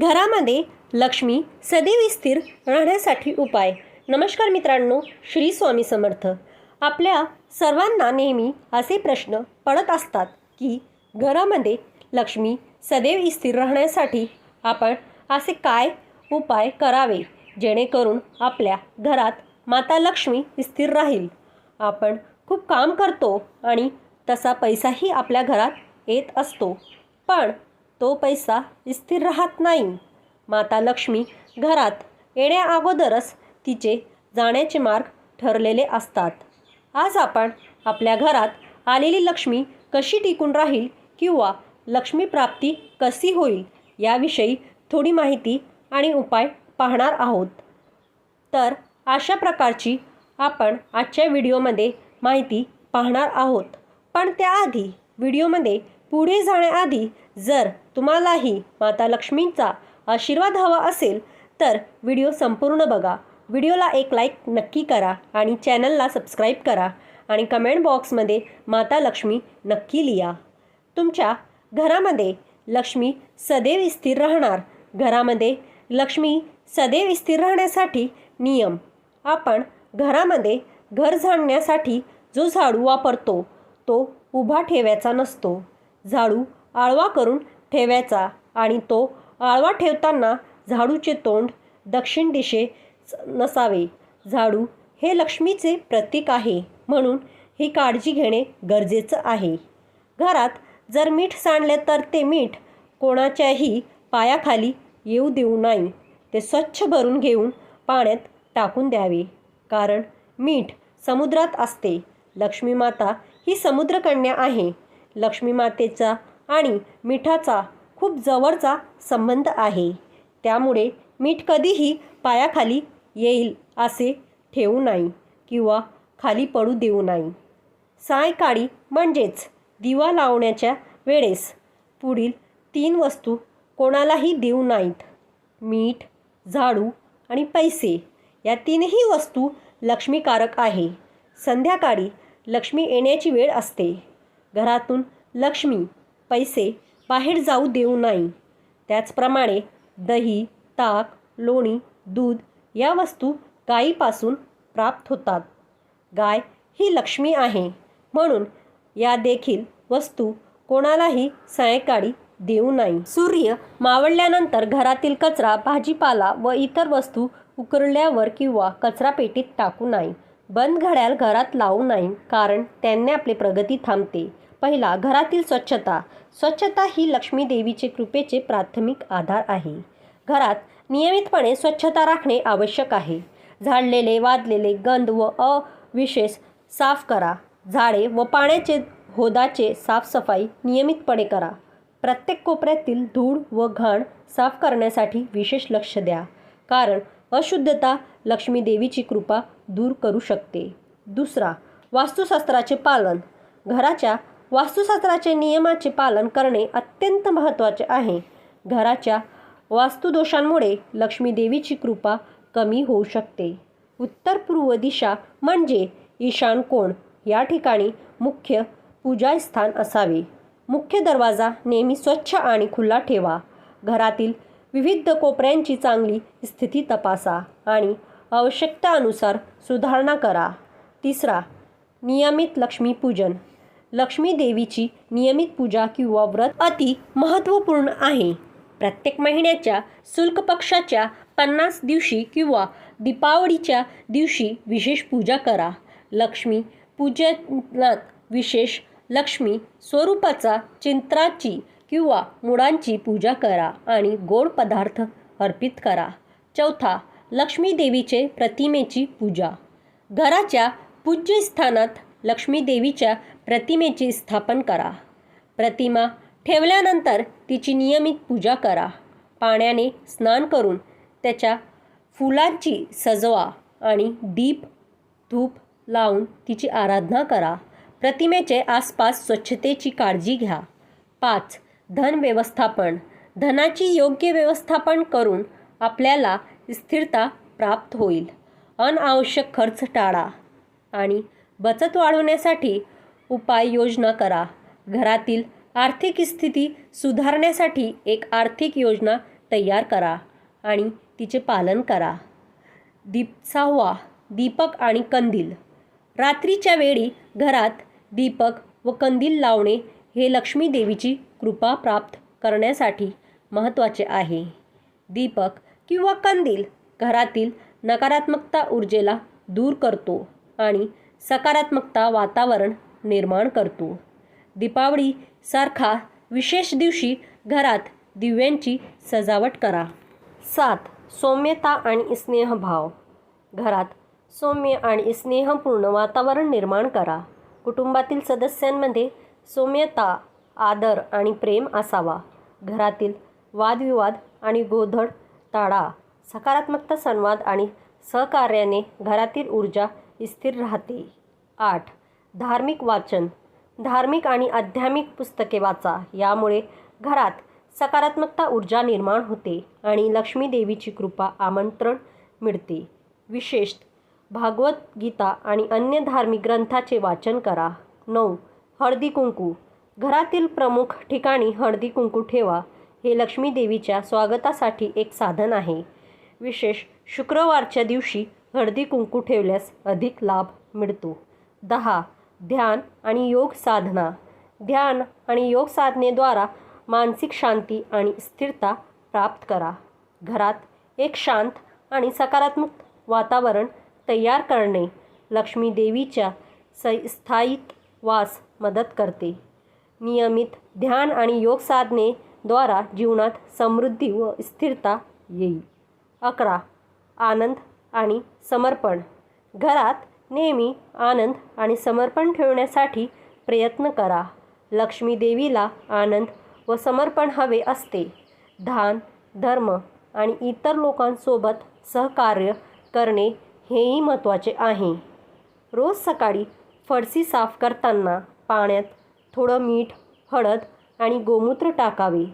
घरामध्ये लक्ष्मी सदैव स्थिर राहण्यासाठी उपाय. नमस्कार मित्रांनो श्री स्वामी समर्थ. आपल्या सर्वांना नेहमी असे प्रश्न पडत असतात की घरामध्ये लक्ष्मी सदैव स्थिर राहण्यासाठी आपण असे काय उपाय करावे जेणेकरून आपल्या घरात माता लक्ष्मी स्थिर राहील? आपण खूप काम करतो आणि तसा पैसाही आपल्या घरात येत असतो. पण तो पैसा स्थिर राहत नाही. माता लक्ष्मी घरात येण्या अगोदरच तिचे जाण्याचे मार्ग ठरलेले असतात. आज आपण आपल्या घरात आलेली लक्ष्मी कशी टिकून राहील किंवा लक्ष्मी प्राप्ती कशी होईल याविषयी थोडी माहिती आणि उपाय पाहणार आहोत. तर अशा प्रकारची आपण आजच्या व्हिडिओमध्ये माहिती पाहणार आहोत. पण त्याआधी व्हिडिओमध्ये पुढे जाण्याआधी जर तुम्हालाही माता लक्ष्मींचा आशीर्वाद हवा असेल तर व्हिडिओ संपूर्ण बघा. व्हिडिओला एक लाईक नक्की करा आणि चॅनलला सबस्क्राईब करा आणि कमेंट बॉक्समध्ये माता लक्ष्मी नक्की लिहा. तुमच्या घरामध्ये लक्ष्मी सदैव स्थिर राहणार. घरामध्ये लक्ष्मी सदैव स्थिर राहण्यासाठी नियम. आपण घरामध्ये घर झाडण्यासाठी जो झाडू वापरतो तो उभा ठेवायचा नसतो. झाडू आळवा करून ठेवायचा आणि तो आळवा ठेवताना झाडूचे तोंड दक्षिण दिशे नसावे. झाडू हे लक्ष्मीचे प्रतीक आहे म्हणून ही काळजी घेणे गरजेचं आहे. घरात जर मीठ सांडले तर ते मीठ कोणाच्याही पायाखाली येऊ देऊ नाही. ते स्वच्छ भरून घेऊन पाण्यात टाकून द्यावे. कारण मीठ समुद्रात असते. लक्ष्मी माता ही समुद्रकन्या आहे. लक्ष्मी मातेचा आणि मिठाचा खूप जवळचा संबंध आहे. त्यामुळे मीठ कधीही पायाखाली येईल असे ठेवू नाही किंवा खाली पडू देऊ नाही. सायकाळी म्हणजेच दिवा लावण्याच्या वेळेस पुढील तीन वस्तू कोणालाही देऊ नाहीत. मीठ झाडू आणि पैसे या तीनही वस्तू लक्ष्मीकारक आहे. संध्याकाळी लक्ष्मी येण्याची वेळ असते. घरातून लक्ष्मी पैसे बाहेर जाऊ देऊ नाही. त्याचप्रमाणे दही ताक लोणी दूध या वस्तू गायीपासून प्राप्त होतात. गाय ही लक्ष्मी आहे. म्हणून या देखील वस्तू कोणालाही सायंकाळी देऊ नाही. सूर्य मावळल्यानंतर घरातील कचरा भाजीपाला व इतर वस्तू उकरल्यावर किंवा कचरापेटीत टाकू नाही. बंद घड्याळ घरात लावू नाही कारण त्यांनी आपली प्रगती थांबते. पहिला घरातील स्वच्छता. स्वच्छता ही लक्ष्मी देवीचे कृपेचे प्राथमिक आधार आहे. घरात नियमितपणे स्वच्छता राखणे आवश्यक आहे. झाडलेले वादलेले गंध व अविशेष साफ करा. झाडे व पाण्याचे होदाचे साफसफाई नियमितपणे करा. प्रत्येक कोपऱ्यातील धूळ व घाण साफ करण्यासाठी विशेष लक्ष द्या. कारण अशुद्धता लक्ष्मी देवीची कृपा दूर करू शकते. दुसरा वास्तुशास्त्राचे पालन. घराच्या वास्तुशास्त्राचे नियमाचे पालन करणे अत्यंत महत्त्वाचे आहे. घराच्या वास्तुदोषांमुळे लक्ष्मीदेवीची कृपा कमी होऊ शकते. उत्तर पूर्व दिशा म्हणजे ईशान कोण. या ठिकाणी मुख्य पूजास्थान असावे. मुख्य दरवाजा नेहमी स्वच्छ आणि खुला ठेवा. घरातील विविध कोपऱ्यांची चांगली स्थिती तपासा आणि आवश्यकतानुसार सुधारणा करा. तिसरा नियमित लक्ष्मीपूजन. लक्ष्मी देवीची नियमित पूजा किंवा व्रत अति महत्त्वपूर्ण आहे. प्रत्येक महिन्याच्या शुल्क पक्षाच्या पन्नास दिवशी किंवा दीपावलीच्या दिवशी विशेष पूजा करा. लक्ष्मी पूजनात विशेष लक्ष्मी स्वरूपाचा चिंत्राची किंवा मुळांची पूजा करा आणि गोड पदार्थ अर्पित करा. चौथा लक्ष्मी देवीचे प्रतिमेची पूजा. घराच्या पूज्यस्थानात लक्ष्मी देवीच्या स्थापन करा. प्रतिमा ठेवल्यानंतर तिची नियमित पूजा करा. पाण्याने स्नान करून त्याच्या फुलांची सजवा आणि दीप धूप लावून तिची आराधना करा. प्रतिमेचे आसपास स्वच्छतेची काळजी घ्या. पाच धन व्यवस्थापन. धनाची योग्य व्यवस्थापन करून आपल्याला स्थिरता प्राप्त होईल. अनावश्यक खर्च टाळा आणि बचत वाढवण्यासाठी उपाययोजना करा. घरातील आर्थिक स्थिती सुधारण्यासाठी एक आर्थिक योजना तयार करा आणि तिचे पालन करा. दीप सहावा दीपक आणि कंदील. रात्रीच्या वेळी घरात दीपक व कंदील लावणे हे लक्ष्मी देवीची कृपा प्राप्त करण्यासाठी महत्त्वाचे आहे. दीपक किंवा कंदील घरातील नकारात्मकता ऊर्जेला दूर करतो आणि सकारात्मकता वातावरण निर्माण करतो. दीपावळीसारखा विशेष दिवशी घरात दिव्यांची सजावट करा. सात सौम्यता आणि स्नेहभाव. घरात सौम्य आणि स्नेहपूर्ण वातावरण निर्माण करा. कुटुंबातील सदस्यांमध्ये सौम्यता आदर आणि प्रेम असावा. घरातील वादविवाद आणि गोधड टाळा सकारात्मकता संवाद आणि सहकार्याने घरातील ऊर्जा स्थिर राहते. आठ धार्मिक वाचन. धार्मिक आणि आध्यात्मिक पुस्तके वाचा. यामुळे घरात सकारात्मकता ऊर्जा निर्माण होते आणि लक्ष्मी देवीची कृपा आमंत्रण मिळते. विशेष भागवत गीता आणि अन्य धार्मिक ग्रंथाचे वाचन करा. नऊ हळदी कुंकू. घरातील प्रमुख ठिकाणी हळदी कुंकू ठेवा. हे लक्ष्मी देवीच्या स्वागतासाठी एक साधन आहे. विशेष शुक्रवारच्या दिवशी हळदी कुंकू ठेवल्यास अधिक लाभ मिळतो. दहा ध्यान आणि योग साधना. ध्यान आणि योग साधनेद्वारा मानसिक शांती आणि स्थिरता प्राप्त करा. घरात एक शांत आणि सकारात्मक वातावरण तयार करणे लक्ष्मी देवीच्या स स्थायिक वास मदत करते. नियमित ध्यान आणि योग साधने द्वारा जीवनात समृद्धी व स्थिरता येईल. अकरा. आनंद आणि समर्पण. घरात नेहमी आनंद आणि समर्पण ठेवण्यासाठी प्रयत्न करा. लक्ष्मी देवीला आनंद व समर्पण हवे असते. धान धर्म आणि इतर लोकांसोबत सहकार्य करणे हेही महत्त्वाचे आहे. रोज सकाळी फरशी साफ करताना पाण्यात थोडं मीठ हळद आणि गोमूत्र टाकावे.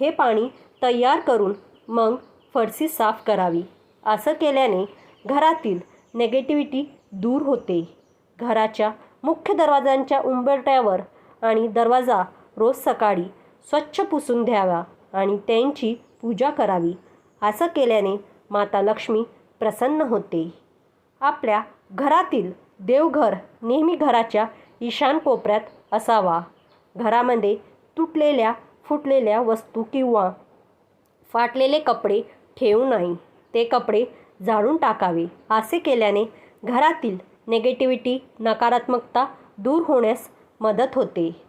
हे पाणी तयार करून मग फरशी साफ करावी. असं केल्याने घरातील नेगेटिव्हिटी दूर होते. घराच्या मुख्य दरवाजांच्या उंबरट्यावर आणि दरवाजा रोज सकाळी स्वच्छ पुसून द्यावा आणि त्यांची पूजा करावी. असं केल्याने माता लक्ष्मी प्रसन्न होते. आपल्या घरातील देवघर नेहमी घराच्या ईशान कोपऱ्यात असावा. घरामध्ये तुटलेल्या फुटलेल्या वस्तू किंवा फाटलेले कपडे ठेवू नाही. ते कपडे झाडून टाकावे. असे केल्याने घरातील नेगेटिव्हिटी नकारात्मकता दूर होण्यास मदत होते.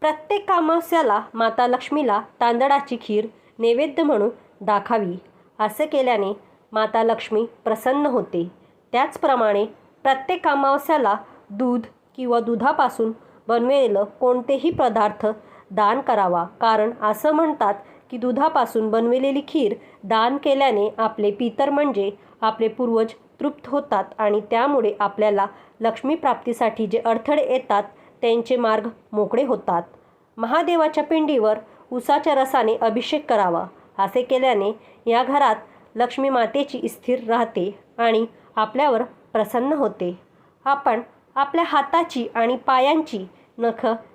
प्रत्येक अमावस्याला माता लक्ष्मीला तांदळाची खीर नैवेद्य म्हणून दाखावी. असे केल्याने माता लक्ष्मी प्रसन्न होते. त्याचप्रमाणे प्रत्येक अमावस्याला दूध किंवा दुधापासून बनवलेलं कोणतेही पदार्थ दान करावा. कारण असं म्हणतात की दुधापासून बनवलेली खीर दान केल्याने आपले पितर म्हणजे आपले पूर्वज तृप्त होतात आणि त्यामुळे आपल्याला लक्ष्मी प्राप्तीसाठी जे अडथळे येतात त्यांचे मार्ग मोकळे होतात. महादेवाच्या पिंडीवर उसाच्या रसाने अभिषेक करावा. असे केल्याने या घरात लक्ष्मी मातेची स्थिर राहते आणि आपल्यावर प्रसन्न होते. आपण आपल्या हाताची आणि पायांची नखं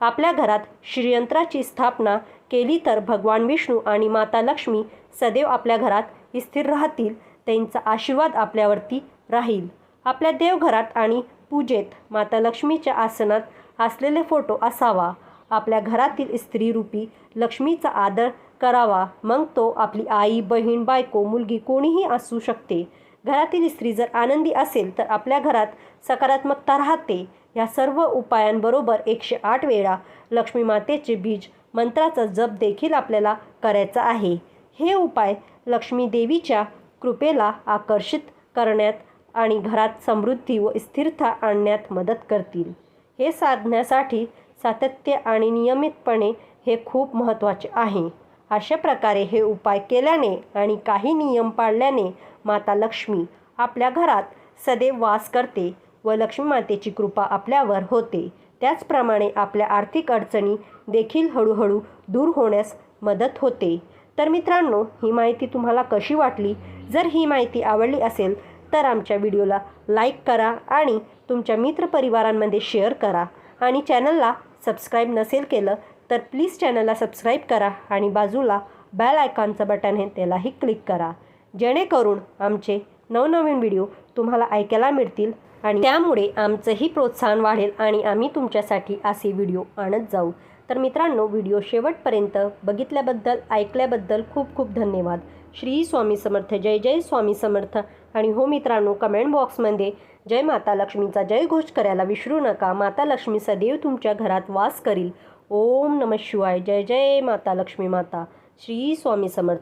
आपल्या घरात श्रीयंत्राची स्थापना केली तर भगवान विष्णू आणि माता लक्ष्मी सदैव आपल्या घरात स्थिर राहतील त्यांचा आशीर्वाद आपल्यावरती राहील. आपल्या देवघरात आणि पूजेत माता लक्ष्मीच्या आसनात असलेले फोटो असावा. आपल्या घरातील स्त्रीरूपी लक्ष्मीचा आदर करावा. मग तो आपली आई बहीण बायको मुलगी कोणीही असू शकते. घरातील स्त्री जर आनंदी असेल तर आपल्या घरात सकारात्मकता राहते. या सर्व उपायांबरोबर एकशे आठ वेळा लक्ष्मी मातेचे बीज मंत्राचा जप देखील आपल्याला करायचा आहे. हे उपाय लक्ष्मी देवीच्या कृपेला आकर्षित करण्यात आणि घरात समृद्धी व स्थिरता आणण्यात मदत करतील. हे साधण्यासाठी सातत्य आणि नियमितपणे हे खूप महत्त्वाचे आहे. अशा प्रकारे हे उपाय केल्याने आणि काही नियम पाळल्याने माता लक्ष्मी आपल्या घरात सदैव वास करते. व लक्ष्मी मातेची कृपा आपल्यावर होते. त्याचप्रमाणे आपल्या आर्थिक अडचणी देखील हळूहळू दूर होण्यास मदत होते. तर मित्रांनो ही माहिती तुम्हाला कशी वाटली? जर ही माहिती आवडली असेल तर आमच्या व्हिडिओला लाईक करा आणि तुमच्या मित्रपरिवारांमध्ये शेअर करा. आणि चॅनलला सबस्क्राईब नसेल केलं तर प्लीज चॅनलला सबस्क्राईब करा आणि बाजूला बॅल आयकॉनचं बटन आहे त्यालाही क्लिक करा. जेणेकरून आमचे नवनवीन व्हिडिओ तुम्हाला ऐकायला मिळतील. आणि त्यामुळे आमचंही प्रोत्साहन वाढेल आणि आम्ही तुमच्यासाठी असे व्हिडिओ आणत जाऊ. तर मित्रांनो व्हिडिओ शेवटपर्यंत बघितल्याबद्दल ऐकल्याबद्दल खूप खूप धन्यवाद. श्री स्वामी समर्थ जय जय स्वामी समर्थ. आणि हो मित्रांनो कमेंट बॉक्समध्ये जय माता लक्ष्मीचा जय घोष करायला विसरू नका. माता लक्ष्मी सदैव तुमच्या घरात वास करील. ओम नम शिवाय. जय जय माता लक्ष्मी माता. श्री स्वामी समर्थ.